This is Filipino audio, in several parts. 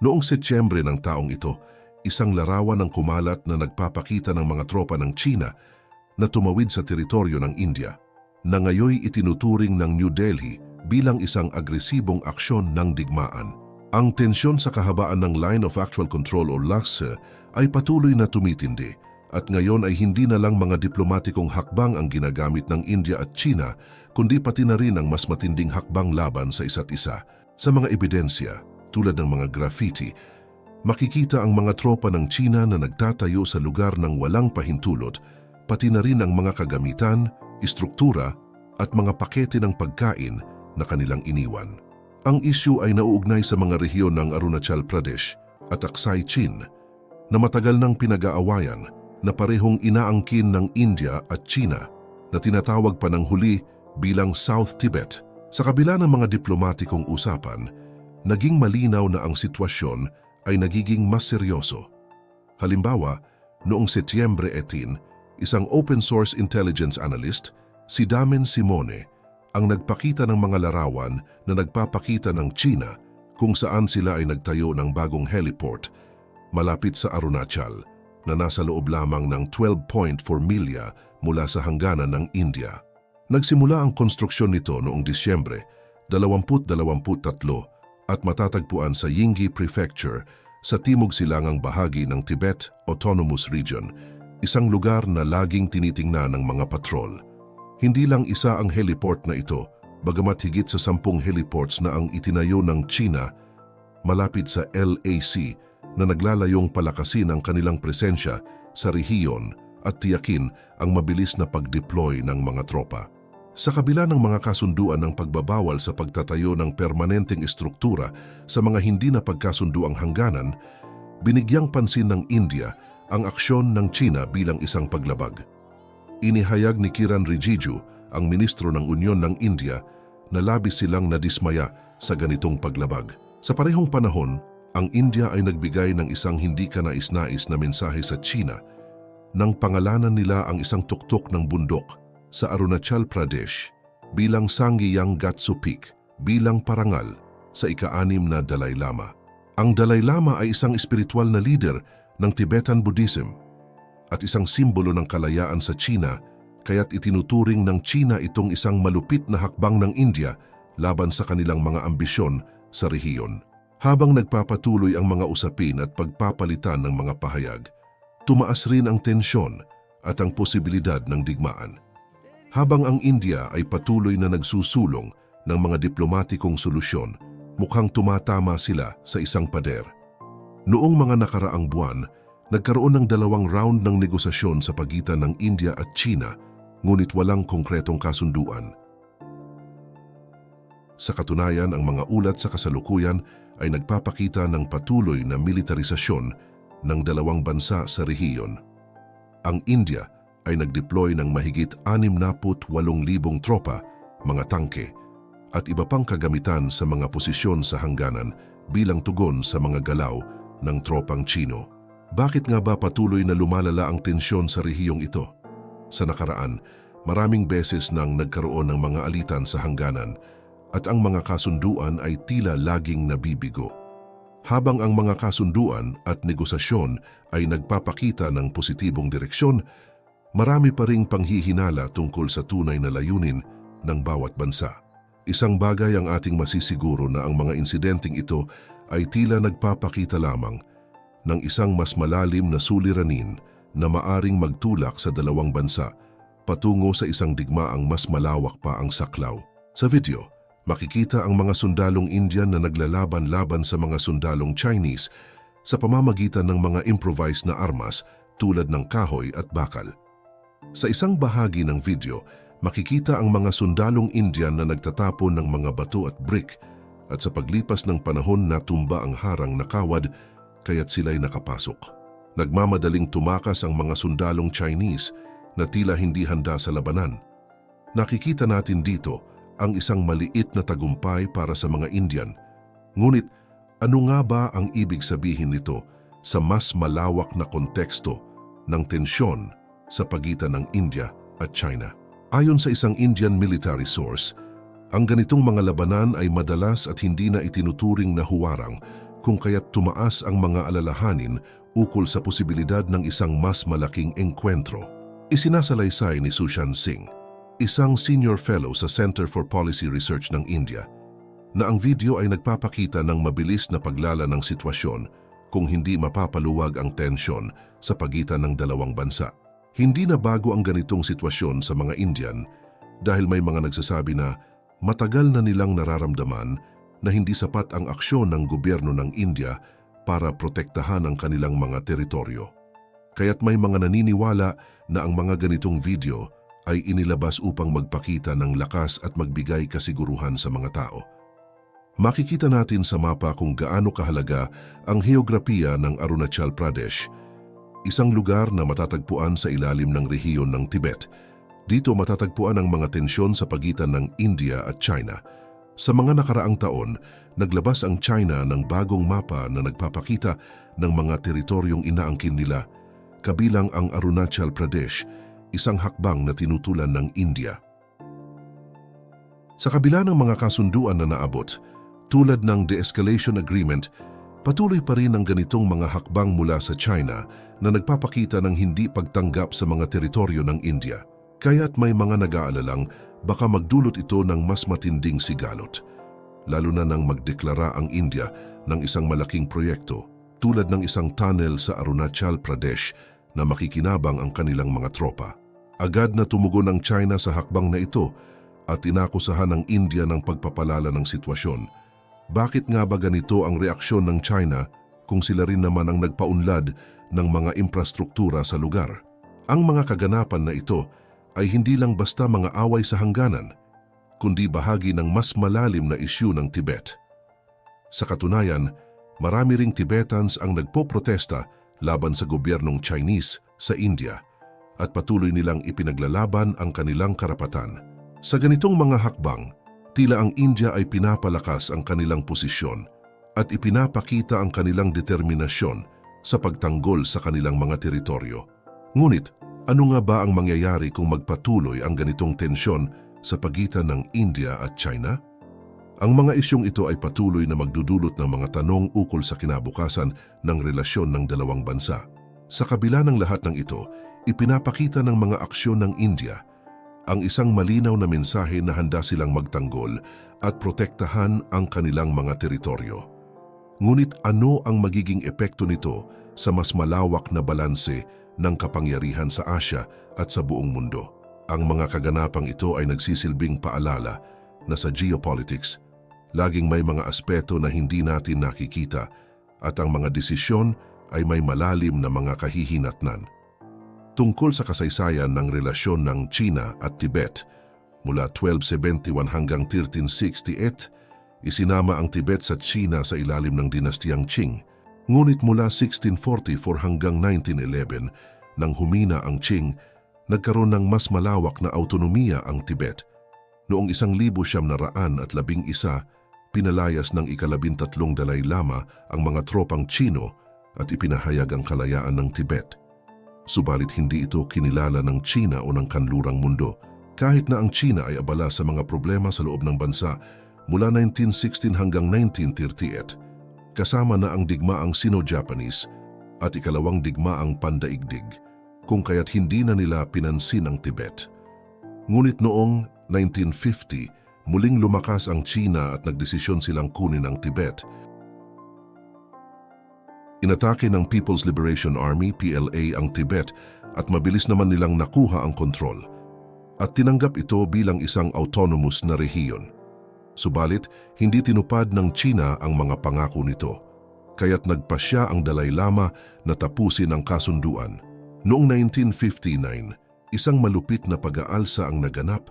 Noong Setyembre ng taong ito, isang larawan ang kumalat na nagpapakita ng mga tropa ng China na tumawid sa teritoryo ng India, na ngayoy itinuturing ng New Delhi bilang isang agresibong aksyon ng digmaan. Ang tensyon sa kahabaan ng Line of Actual Control o LACSA ay patuloy na tumitindi at ngayon ay hindi na lang mga diplomatikong hakbang ang ginagamit ng India at China kundi pati na rin ang mas matinding hakbang laban sa isa't isa. Sa mga ebidensya, tulad ng mga graffiti, makikita ang mga tropa ng China na nagtatayo sa lugar ng walang pahintulot, pati na rin ang mga kagamitan, istruktura at mga pakete ng pagkain na kanilang iniwan. Ang isyu ay nauugnay sa mga rehiyon ng Arunachal Pradesh at Aksai Chin na matagal nang pinag-aawayan na parehong inaangkin ng India at China na tinatawag pa ng huli bilang South Tibet. Sa kabila ng mga diplomatikong usapan, naging malinaw na ang sitwasyon ay nagiging mas seryoso. Halimbawa, noong Setyembre 18, isang open source intelligence analyst, si Damen Simone, ang nagpakita ng mga larawan na nagpapakita ng China kung saan sila ay nagtayo ng bagong heliport malapit sa Arunachal na nasa loob lamang ng 12.4 milya mula sa hangganan ng India. Nagsimula ang konstruksyon nito noong Disyembre 2023 at matatagpuan sa Yinggi Prefecture sa timog silangang bahagi ng Tibet Autonomous Region, isang lugar na laging tinitingnan ng mga patrol. Hindi lang isa ang heliport na ito, bagamat higit sa sampung heliports na ang itinayo ng China malapit sa LAC na naglalayong palakasin ang kanilang presensya sa rehiyon at tiyakin ang mabilis na pag-deploy ng mga tropa. Sa kabila ng mga kasunduan ng pagbabawal sa pagtatayo ng permanenteng estruktura sa mga hindi na pagkasunduang hangganan, binigyang pansin ng India ang aksyon ng China bilang isang paglabag. Inihayag ni Kiran Rijiju, ang ministro ng Unyon ng India, na labis silang nadismaya sa ganitong paglabag. Sa parehong panahon, ang India ay nagbigay ng isang hindi kanais-nais na mensahe sa China nang pangalanan nila ang isang tuktok ng bundok sa Arunachal Pradesh bilang Sanggiyang Gatsu Peak bilang parangal sa ika-anim na Dalai Lama. Ang Dalai Lama ay isang espiritual na leader ng Tibetan Buddhism at isang simbolo ng kalayaan sa China kaya't itinuturing ng China itong isang malupit na hakbang ng India laban sa kanilang mga ambisyon sa rehiyon. Habang nagpapatuloy ang mga usapin at pagpapalitan ng mga pahayag, tumaas rin ang tensyon at ang posibilidad ng digmaan. Habang ang India ay patuloy na nagsusulong ng mga diplomatikong solusyon, mukhang tumatama sila sa isang pader. Noong mga nakaraang buwan, nagkaroon ng dalawang round ng negosasyon sa pagitan ng India at China, ngunit walang konkretong kasunduan. Sa katunayan, ang mga ulat sa kasalukuyan ay nagpapakita ng patuloy na militarisasyon ng dalawang bansa sa rehiyon. Ang India ay nagdeploy ng mahigit 68,000 tropa, mga tangke, at iba pang kagamitan sa mga posisyon sa hangganan bilang tugon sa mga galaw ng tropang Chino. Bakit nga ba patuloy na lumalala ang tensyon sa rehiyong ito? Sa nakaraan, maraming beses nang nagkaroon ng mga alitan sa hangganan at ang mga kasunduan ay tila laging nabibigo. Habang ang mga kasunduan at negosasyon ay nagpapakita ng positibong direksyon, marami pa ring panghihinala tungkol sa tunay na layunin ng bawat bansa. Isang bagay ang ating masisiguro na ang mga insidenteng ito ay tila nagpapakita lamang ng isang mas malalim na suliranin na maaring magtulak sa dalawang bansa patungo sa isang digmaang mas malawak pa ang saklaw. Sa video, makikita ang mga sundalong Indian na naglalaban-laban sa mga sundalong Chinese sa pamamagitan ng mga improvised na armas tulad ng kahoy at bakal. Sa isang bahagi ng video, makikita ang mga sundalong Indian na nagtatapon ng mga bato at brick at sa paglipas ng panahon natumba ang harang na kawad kaya't sila'y nakapasok. Nagmamadaling tumakas ang mga sundalong Chinese na tila hindi handa sa labanan. Nakikita natin dito ang isang maliit na tagumpay para sa mga Indian. Ngunit ano nga ba ang ibig sabihin nito sa mas malawak na konteksto ng tensyon sa pagitan ng India at China? Ayon sa isang Indian military source, ang ganitong mga labanan ay madalas at hindi na itinuturing na huwarang kung kaya't tumaas ang mga alalahanin ukol sa posibilidad ng isang mas malaking engkwentro. Isinasalaysay ni Sushan Singh, isang senior fellow sa Center for Policy Research ng India, na ang video ay nagpapakita ng mabilis na paglala ng sitwasyon kung hindi mapapaluwag ang tensyon sa pagitan ng dalawang bansa. Hindi na bago ang ganitong sitwasyon sa mga Indian dahil may mga nagsasabi na matagal na nilang nararamdaman na hindi sapat ang aksyon ng gobyerno ng India para protektahan ang kanilang mga teritoryo. Kaya't may mga naniniwala na ang mga ganitong video ay inilabas upang magpakita ng lakas at magbigay kasiguruhan sa mga tao. Makikita natin sa mapa kung gaano kahalaga ang heograpiya ng Arunachal Pradesh, isang lugar na matatagpuan sa ilalim ng rehiyon ng Tibet. Dito matatagpuan ang mga tensyon sa pagitan ng India at China. Sa mga nakaraang taon, naglabas ang China ng bagong mapa na nagpapakita ng mga teritoryong inaangkin nila, kabilang ang Arunachal Pradesh, isang hakbang na tinutulan ng India. Sa kabila ng mga kasunduan na naabot, tulad ng de-escalation agreement, patuloy pa rin ang ganitong mga hakbang mula sa China na nagpapakita ng hindi pagtanggap sa mga teritoryo ng India. Kaya't may mga nag-aalalang baka magdulot ito ng mas matinding sigalot, lalo na nang magdeklara ang India ng isang malaking proyekto tulad ng isang tunnel sa Arunachal Pradesh na makikinabang ang kanilang mga tropa. Agad na tumugon ang China sa hakbang na ito at inakusahan ng India ng pagpapalala ng sitwasyon bakit nga ba ganito ang reaksyon ng China kung sila rin naman ang nagpaunlad ng mga infrastruktura sa lugar? Ang mga kaganapan na ito ay hindi lang basta mga away sa hangganan, kundi bahagi ng mas malalim na isyu ng Tibet. Sa katunayan, marami ring Tibetans ang nagpoprotesta laban sa gobyernong Chinese sa India at patuloy nilang ipinaglalaban ang kanilang karapatan. Sa ganitong mga hakbang, tila ang India ay pinapalakas ang kanilang posisyon at ipinapakita ang kanilang determinasyon sa pagtanggol sa kanilang mga teritoryo. Ngunit, ano nga ba ang mangyayari kung magpatuloy ang ganitong tensyon sa pagitan ng India at China? Ang mga isyong ito ay patuloy na magdudulot ng mga tanong ukol sa kinabukasan ng relasyon ng dalawang bansa. Sa kabila ng lahat ng ito, ipinapakita ng mga aksyon ng India ang isang malinaw na mensahe na handa silang magtanggol at protektahan ang kanilang mga teritoryo. Ngunit ano ang magiging epekto nito sa mas malawak na balanse ng kapangyarihan sa Asya at sa buong mundo? Ang mga kaganapang ito ay nagsisilbing paalala na sa geopolitics, laging may mga aspeto na hindi natin nakikita at ang mga desisyon ay may malalim na mga kahihinatnan tungkol sa kasaysayan ng relasyon ng China at Tibet. Mula 1271 hanggang 1368, isinama ang Tibet sa China sa ilalim ng dinastiyang Qing. Ngunit mula 1644 hanggang 1911, nang humina ang Qing, nagkaroon ng mas malawak na autonomiya ang Tibet. Noong isang libo siyam na raan at labing isa, pinalayas ng ikalabintatlong Dalai Lama ang mga tropang Chino at ipinahayag ang kalayaan ng Tibet subalit hindi ito kinilala ng China o ng kanlurang mundo. Kahit na ang China ay abala sa mga problema sa loob ng bansa mula 1916 hanggang 1938, kasama na ang digmaang Sino-Japanese at ikalawang digmaang pandaigdig, kung kaya't hindi na nila pinansin ang Tibet. Ngunit noong 1950, muling lumakas ang China at nagdesisyon silang kunin ang Tibet Inatake ng People's Liberation Army, PLA, ang Tibet at mabilis naman nilang nakuha ang kontrol. At tinanggap ito bilang isang autonomous na rehiyon. Subalit, hindi tinupad ng China ang mga pangako nito. Kaya't nagpasya ang Dalai Lama na tapusin ang kasunduan. Noong 1959, isang malupit na pag-aalsa ang naganap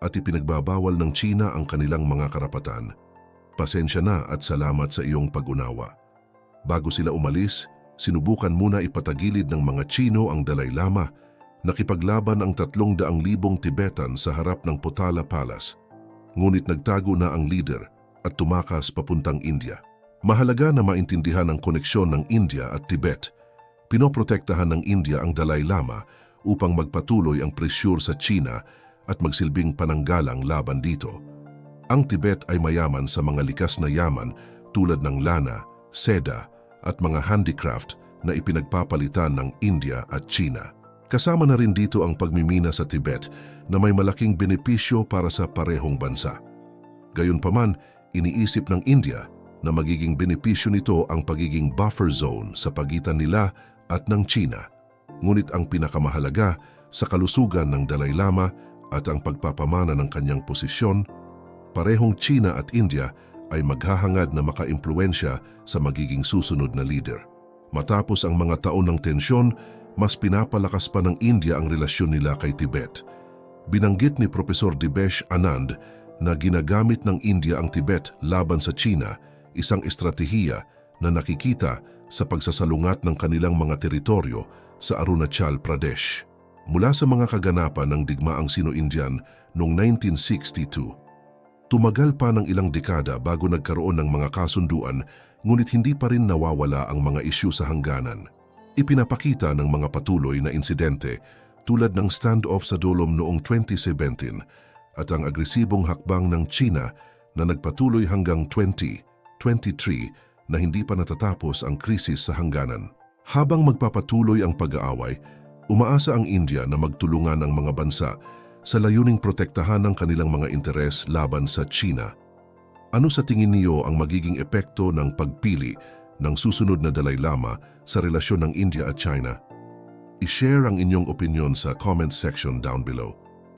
at ipinagbabawal ng China ang kanilang mga karapatan. Pasensya na at salamat sa iyong pag-unawa. Bago sila umalis, sinubukan muna ipatagilid ng mga Chino ang Dalai Lama, nakipaglaban ang tatlong daang libong Tibetan sa harap ng Potala Palace. Ngunit nagtago na ang leader at tumakas papuntang India. Mahalaga na maintindihan ang koneksyon ng India at Tibet. Pinoprotektahan ng India ang Dalai Lama upang magpatuloy ang presyur sa China at magsilbing pananggalang laban dito. Ang Tibet ay mayaman sa mga likas na yaman tulad ng lana, seda at mga handicraft na ipinagpapalitan ng India at China. Kasama na rin dito ang pagmimina sa Tibet na may malaking benepisyo para sa parehong bansa. Gayunpaman, iniisip ng India na magiging benepisyo nito ang pagiging buffer zone sa pagitan nila at ng China. Ngunit ang pinakamahalaga sa kalusugan ng Dalai Lama at ang pagpapamana ng kanyang posisyon, parehong China at India ay maghahangad na makaimpluensya sa magiging susunod na leader. Matapos ang mga taon ng tensyon, mas pinapalakas pa ng India ang relasyon nila kay Tibet. Binanggit ni Profesor Dibesh Anand na ginagamit ng India ang Tibet laban sa China, isang estratehiya na nakikita sa pagsasalungat ng kanilang mga teritoryo sa Arunachal Pradesh. Mula sa mga kaganapan ng digmaang Sino-Indian noong 1962, tumagal pa ng ilang dekada bago nagkaroon ng mga kasunduan ngunit hindi pa rin nawawala ang mga isyu sa hangganan. Ipinapakita ng mga patuloy na insidente tulad ng standoff sa Dolom noong 2017 at ang agresibong hakbang ng China na nagpatuloy hanggang 2023 na hindi pa natatapos ang krisis sa hangganan. Habang magpapatuloy ang pag-aaway, umaasa ang India na magtulungan ang mga bansa sa layuning protektahan ng kanilang mga interes laban sa China. Ano sa tingin niyo ang magiging epekto ng pagpili ng susunod na Dalai Lama sa relasyon ng India at China? I-share ang inyong opinion sa comment section down below.